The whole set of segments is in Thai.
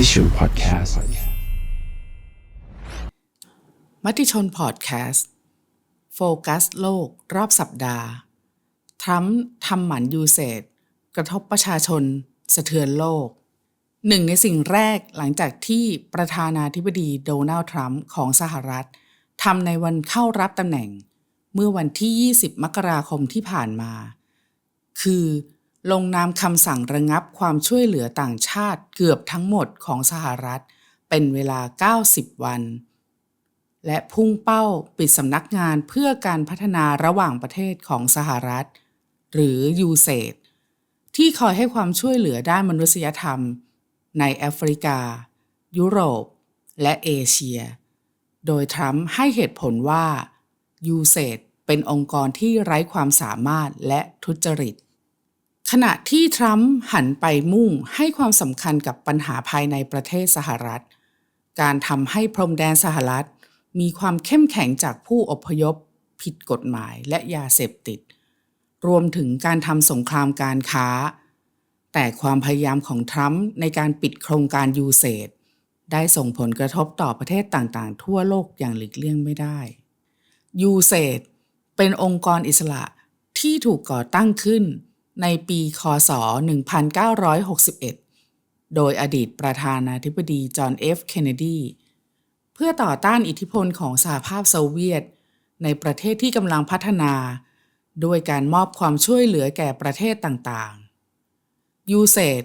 Mission Podcast มติชนพอดแคสต์โฟกัสโลกรอบสัปดาห์ ทรัมป์ทำหมันยูเซตกระทบประชาชน สะเทือนโลก หนึ่งในสิ่งแรกหลังจากที่ประธานาธิบดีโดนัลด์ทรัมป์ของสหรัฐทำในวันเข้ารับตำแหน่ง เมื่อวันที่ 20 มกราคมที่ผ่านมา คือ ลงนามคำสั่งระงับความช่วยเหลือต่างชาติเกือบทั้งหมดของสหรัฐ เป็นเวลา 90 วัน และพุ่งเป้าปิดสำนักงานเพื่อการพัฒนาระหว่างประเทศของสหรัฐ หรือยูเซดที่คอยให้ความช่วยเหลือด้านมนุษยธรรม ในแอฟริกา ยุโรป และเอเชีย โดยทรัมป์ให้เหตุผลว่ายูเซดเป็นองค์กรที่ไร้ความสามารถและทุจริต ขณะที่ทรัมป์หันไปมุ่งให้ความสำคัญกับปัญหาภายในประเทศสหรัฐ การทำให้พรมแดนสหรัฐ มีความเข้มแข็งจากผู้อพยพ ผิดกฎหมายและยาเสพติด รวมถึงการทำสงครามการค้า แต่ความพยายามของทรัมป์ในการปิดโครงการยูเซดได้ส่งผลกระทบต่อประเทศต่างๆ ทั่วโลกอย่างหลีกเลี่ยงไม่ได้ยูเซดเป็นองค์กรอิสระที่ถูกก่อตั้งขึ้น ในปีคศ 1961 โดยอดีตประธานาธิบดีจอห์นเอฟ เคนเนดี เพื่อต่อต้านอิทธิพลของสหภาพโซเวียต ในประเทศที่กำลังพัฒนา ด้วยการมอบความช่วยเหลือแก่ประเทศต่างๆ ยูเซด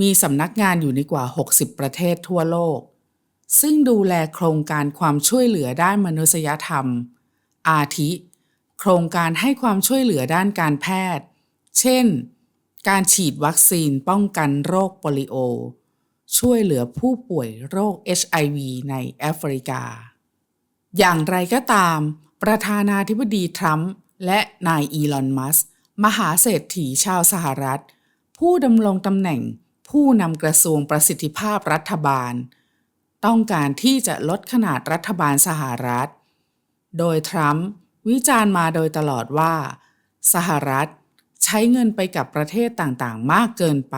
มีสำนักงานอยู่ในกว่า 60 ประเทศทั่วโลก ซึ่งดูแลโครงการความช่วยเหลือด้านมนุษยธรรม อาทิ โครงการให้ความช่วยเหลือด้านการแพทย์ เช่น การฉีดวัคซีนป้องกันโรคโปลิโอ ช่วยเหลือผู้ป่วยโรค HIV ในแอฟริกา อย่างไรก็ตาม ประธานาธิบดีทรัมป์และนายอีลอน มัสก์มหาเศรษฐีชาวสหรัฐ ผู้ดำรงตำแหน่งผู้นำกระทรวงประสิทธิภาพรัฐบาล ต้องการที่จะลดขนาดรัฐบาลสหรัฐ โดยทรัมป์วิจารณ์มาโดยตลอดว่า สหรัฐ ใช้เงินไปกับประเทศต่างๆ มากเกินไป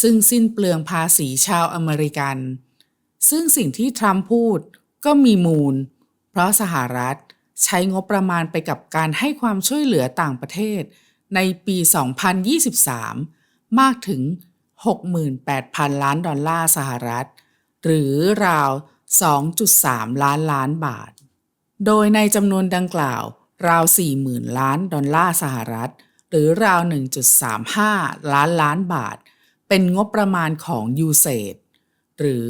ซึ่งสิ้นเปลืองภาษีชาวอเมริกัน ซึ่งสิ่งที่ทรัมป์พูดก็มีมูล เพราะสหรัฐใช้งบประมาณไปกับการให้ความช่วยเหลือต่างประเทศ ในปี 2023 มากถึง 68,000 ล้านดอลลาร์สหรัฐ หรือราว 2.3 ล้านล้านบาท โดยในจำนวนดังกล่าวราว 40,000 ล้านดอลลาร์สหรัฐ หรือราว 1.35 ล้านล้านบาท เป็นงบประมาณของยูเซดหรือ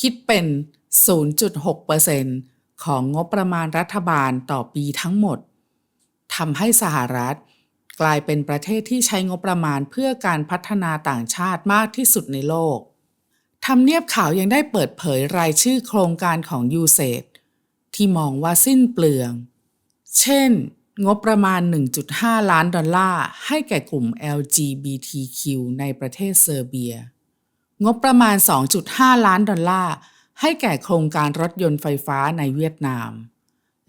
คิดเป็น 0.6%ของงบประมาณรัฐบาลต่อปีทั้งหมดทำให้สหรัฐ กลายเป็นประเทศที่ใช้งบประมาณเพื่อการพัฒนาต่างชาติมากที่สุดในโลกทำเนียบข่าวยังได้เปิดเผยรายชื่อโครงการของยูเซดที่มองว่าสิ้นเปลือง เช่น งบประมาณ 1.5 ล้านดอลลาร์ให้แก่กลุ่ม LGBTQ ในประเทศเซอร์เบีย งบประมาณ 2.5 ล้านดอลลาร์ให้แก่โครงการรถยนต์ไฟฟ้าในเวียดนาม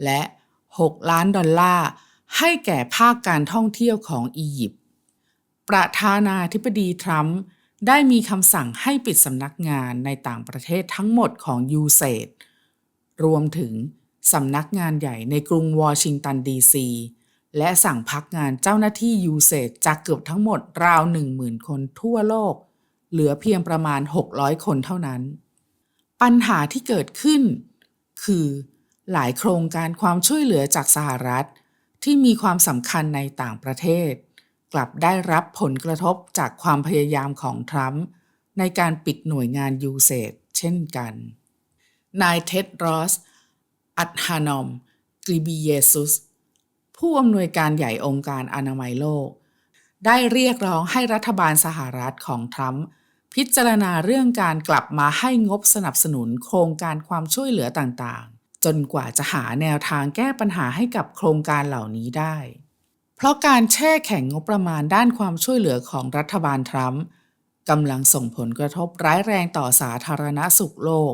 และ 6 ล้านดอลลาร์ให้แก่ภาคการท่องเที่ยวของอียิปต์ ประธานาธิบดีทรัมป์ได้มีคำสั่งให้ปิดสำนักงานในต่างประเทศทั้งหมดของยูเซดรวมถึง สำนักงานใหญ่ในกรุงวอชิงตันดีซีและสั่งพักงานเจ้าหน้าที่ยูเซดจากเกือบทั้งหมดราว 10,000 คนทั่วโลก เหลือเพียงประมาณ 600 คนเท่านั้น ปัญหาที่เกิดขึ้น คือหลายโครงการความช่วยเหลือจากสหรัฐ ที่มีความสำคัญในต่างประเทศ กลับได้รับผลกระทบจากความพยายามของทรัมป์ในการปิดหน่วยงานยูเซดเช่นกัน นายเท็ดรอส อัตฮานอมกริบิเยซุส ผู้อำนวยการใหญ่องค์การอนามัยโลก ได้เรียกร้องให้รัฐบาลสหรัฐของทรัมป์พิจารณาเรื่องการกลับมาให้งบสนับสนุนโครงการความช่วยเหลือต่างๆ จนกว่าจะหาแนวทางแก้ปัญหาให้กับโครงการเหล่านี้ได้ เพราะการแช่แข็งงบประมาณด้านความช่วยเหลือของรัฐบาลทรัมป์กำลังส่งผลกระทบร้ายแรงต่อสาธารณสุขโลก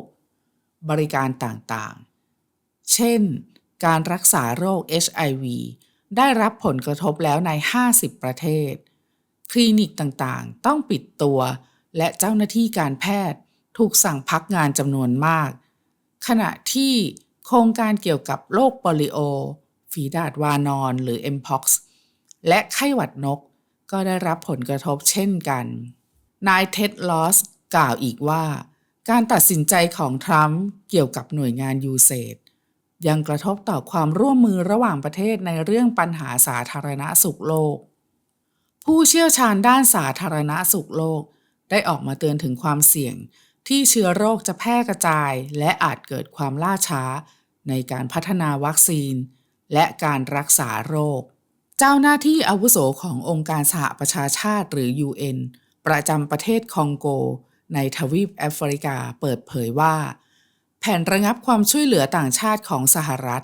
บริการต่างๆ เช่น การรักษาโรค HIV ได้รับผลกระทบแล้วใน 50 ประเทศ คลินิกต่างๆ ต้องปิดตัว และเจ้าหน้าที่การแพทย์ถูกสั่งพักงานจำนวนมาก ขณะที่โครงการเกี่ยวกับโรคโปลิโอ ฝีดาดวานอนหรือ mpox และไข้หวัดนกก็ได้รับผลกระทบเช่นกัน นายเท็ดลอสกล่าวอีกว่า การตัดสินใจของทรัมป์เกี่ยวกับหน่วยงานยูเซด ยังกระทบต่อความร่วมมือระหว่างประเทศในเรื่องปัญหาสาธารณสุขโลก ผู้เชี่ยวชาญด้านสาธารณสุขโลก ได้ออกมาเตือนถึงความเสี่ยง ที่เชื้อโรคจะแพร่กระจาย และอาจเกิดความล่าช้า ในการพัฒนาวัคซีน และการรักษาโรค เจ้าหน้าที่อาวุโสขององค์การสหประชาชาติหรือ UN ประจำประเทศคองโก ในทวีปแอฟริกาเปิดเผยว่า แผนระงับความช่วยเหลือต่างชาติของสหรัฐ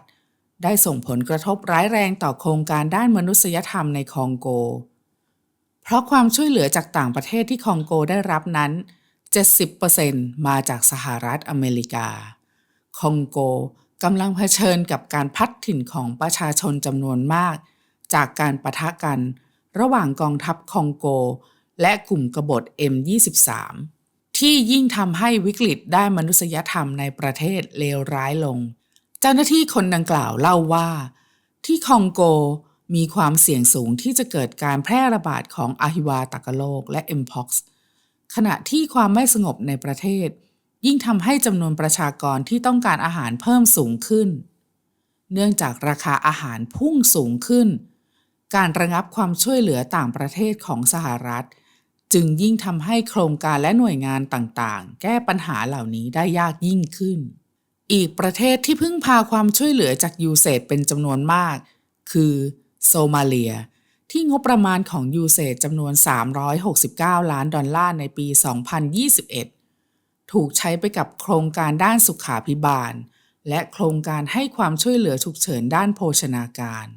ได้ส่งผลกระทบร้ายแรงต่อโครงการด้านมนุษยธรรมในคองโก เพราะความช่วยเหลือจากต่างประเทศที่คองโกได้รับนั้น 70%มาจากสหรัฐอเมริกา คองโกกำลังเผชิญกับการพัดถิ่นของประชาชนจำนวนมาก จากการประทะกัน ระหว่างกองทัพคองโก และกลุ่มกบฏ M23 ที่ยิ่งทำให้วิกฤตด้านมนุษยธรรมในประเทศเลวร้ายลง เจ้าหน้าที่คนดังกล่าวเล่าว่า ที่คองโกมีความเสี่ยงสูงที่จะเกิดการแพร่ระบาดของอหิวาตกโรคและ mpox ขณะที่ความไม่สงบในประเทศ ยิ่งทำให้จำนวนประชากรที่ต้องการอาหารเพิ่มสูงขึ้น เนื่องจากราคาอาหารพุ่งสูงขึ้น การระงับความช่วยเหลือต่างประเทศของสหรัฐ จึงยิ่งทำให้โครงการและหน่วยงานต่างๆ แก้ปัญหาเหล่านี้ได้ยากยิ่งขึ้น อีกประเทศที่พึ่งพาความช่วยเหลือจากยูเซดเป็นจำนวนมาก คือโซมาเลีย ที่งบประมาณของยูเซดจำนวน 369 ล้านดอลลาร์ในปี 2021 ถูกใช้ไปกับโครงการด้านสุขาพิบาล และโครงการให้ความช่วยเหลือฉุกเฉินด้านโภชนาการ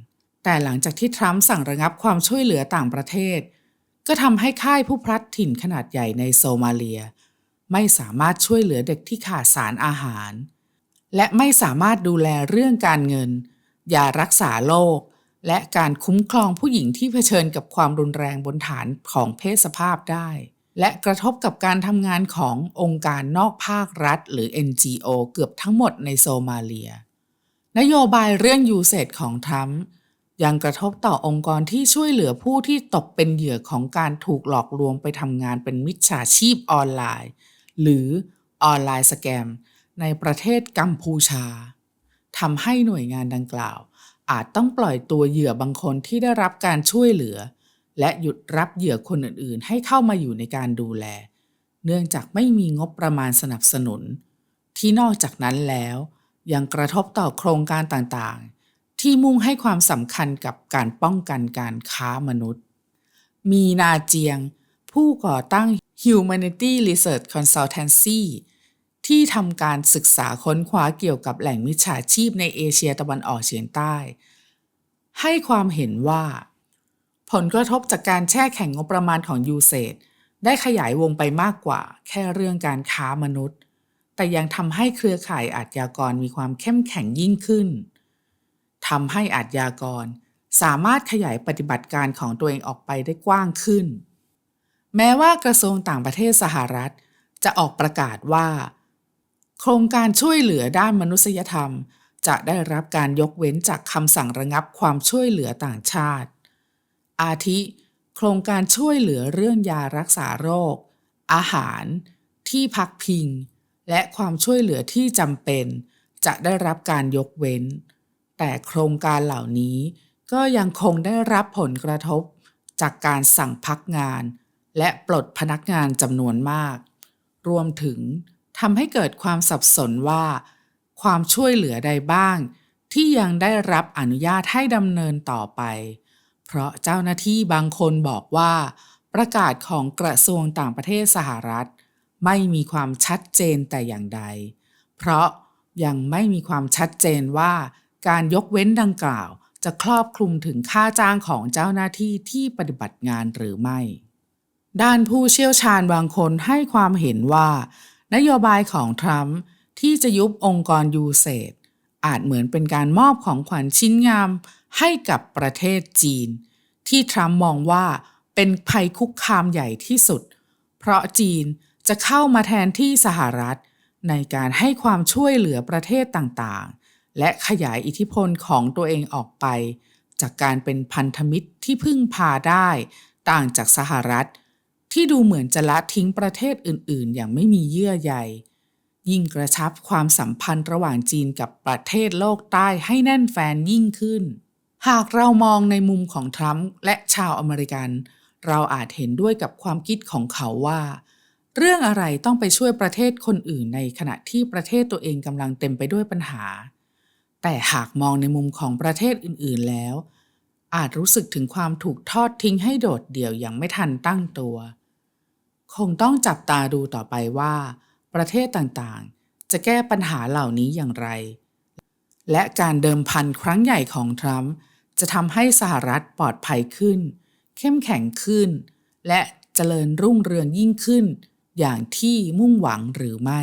แต่หลังจากที่ทรัมป์สั่งระงับความช่วยเหลือต่างประเทศ ก็ทำให้ค่ายผู้พลัดถิ่นขนาดใหญ่ในโซมาเลีย ไม่สามารถช่วยเหลือเด็กที่ขาดสารอาหาร และไม่สามารถดูแลเรื่องการเงินยารักษาโรคและการคุ้มครองผู้หญิงที่เผชิญกับความรุนแรงบนฐานของเพศสภาพได้ และกระทบกับการทำงานขององค์การนอกภาครัฐ หรือ NGO เกือบทั้งหมดในโซมาเลีย นโยบายเรื่องยูเซตของทรัมป์ ยังกระทบต่อองค์กรที่ช่วยเหลือผู้ที่ตกเป็นเหยื่อของการถูกหลอกลวงไปทำงานเป็นมิจฉาชีพออนไลน์ หรือออนไลน์สแกม ในประเทศกัมพูชาทำให้หน่วยงานดังกล่าว อาจต้องปล่อยตัวเหยื่อบางคนที่ได้รับการช่วยเหลือ และหยุดรับเหยื่อคนอื่นๆ ให้เข้ามาอยู่ในการดูแล เนื่องจากไม่มีงบประมาณสนับสนุน ที่นอกจากนั้นแล้ว ยังกระทบต่อโครงการต่างๆ ที่มุ่งให้ความสำคัญกับการป้องกันการค้ามนุษย์ มีนาเจียง ผู้ก่อตั้ง Humanity Research Consultancy ที่ทำการศึกษาค้นคว้าเกี่ยวกับแหล่งมิจฉาชีพในเอเชียตะวันออกเฉียงใต้ ให้ความเห็นว่า ผลกระทบจากการแช่แข็งงบประมาณของยูเซดได้ขยายวงไปมากกว่า แค่เรื่องการค้ามนุษย์ แต่ยังทำให้เครือข่ายอาชญากรมีความเข้มแข็งยิ่งขึ้น ทำให้อาชญากร สามารถขยายปฏิบัติการของตัวเองออกไปได้กว้างขึ้น แม้ว่ากระทรวงต่างประเทศสหรัฐ จะออกประกาศว่า โครงการช่วยเหลือด้านมนุษยธรรม จะได้รับการยกเว้นจากคำสั่งระงับความช่วยเหลือต่างชาติ อาทิ โครงการช่วยเหลือเรื่องยารักษาโรค อาหาร ที่พักพิง และความช่วยเหลือที่จำเป็น จะได้รับการยกเว้น แต่โครงการเหล่านี้ก็ยังคงได้รับผลกระทบจากการสั่งพักงาน และปลดพนักงานจำนวนมาก รวมถึงทำให้เกิดความสับสนว่า ความช่วยเหลือใดบ้าง ที่ยังได้รับอนุญาตให้ดำเนินต่อไป เพราะเจ้าหน้าที่บางคนบอกว่า ประกาศของกระทรวงต่างประเทศสหรัฐ ไม่มีความชัดเจนแต่อย่างใด เพราะยังไม่มีความชัดเจนว่า การยกเว้นดังกล่าวจะครอบคลุมถึงค่าจ้างของเจ้าหน้าที่ที่ปฏิบัติงานหรือไม่ ด้านผู้เชี่ยวชาญบางคนให้ความเห็นว่า นโยบายของทรัมป์ที่จะยุบองค์กรยูเซดอาจเหมือนเป็นการมอบของขวัญชิ้นงามให้กับประเทศจีน ที่ทรัมป์มองว่าเป็นภัยคุกคามใหญ่ที่สุด เพราะจีนจะเข้ามาแทนที่สหรัฐ ในการให้ความช่วยเหลือประเทศต่างๆ และขยายอิทธิพลของตัวเองออกไป จากการเป็นพันธมิตรที่พึ่งพาได้ ต่างจากสหรัฐ ที่ดูเหมือนจะละทิ้งประเทศอื่น ๆ อย่างไม่มีเยื่อใยยิ่งกระชับความสัมพันธ์ระหว่างจีนกับประเทศโลกใต้ให้แน่นแฟนยิ่งขึ้น หากเรามองในมุมของทรัมป์และชาวอเมริกัน เราอาจเห็นด้วยกับความคิดของเขาว่า เรื่องอะไรต้องไปช่วยประเทศคนอื่นในขณะที่ประเทศตัวเองกำลังเต็มไปด้วยปัญหา แต่หากมองในมุมของประเทศอื่นๆแล้ว อาจรู้สึกถึงความถูกทอดทิ้งให้โดดเดี่ยวอย่างไม่ทันตั้งตัว คงต้องจับตาดูต่อไปว่า ประเทศต่างๆ จะแก้ปัญหาเหล่านี้อย่างไร และการเดิมพันครั้งใหญ่ของทรัมป์จะทำให้สหรัฐปลอดภัยขึ้น เข้มแข็งขึ้น และเจริญรุ่งเรืองยิ่งขึ้น อย่างที่มุ่งหวังหรือไม่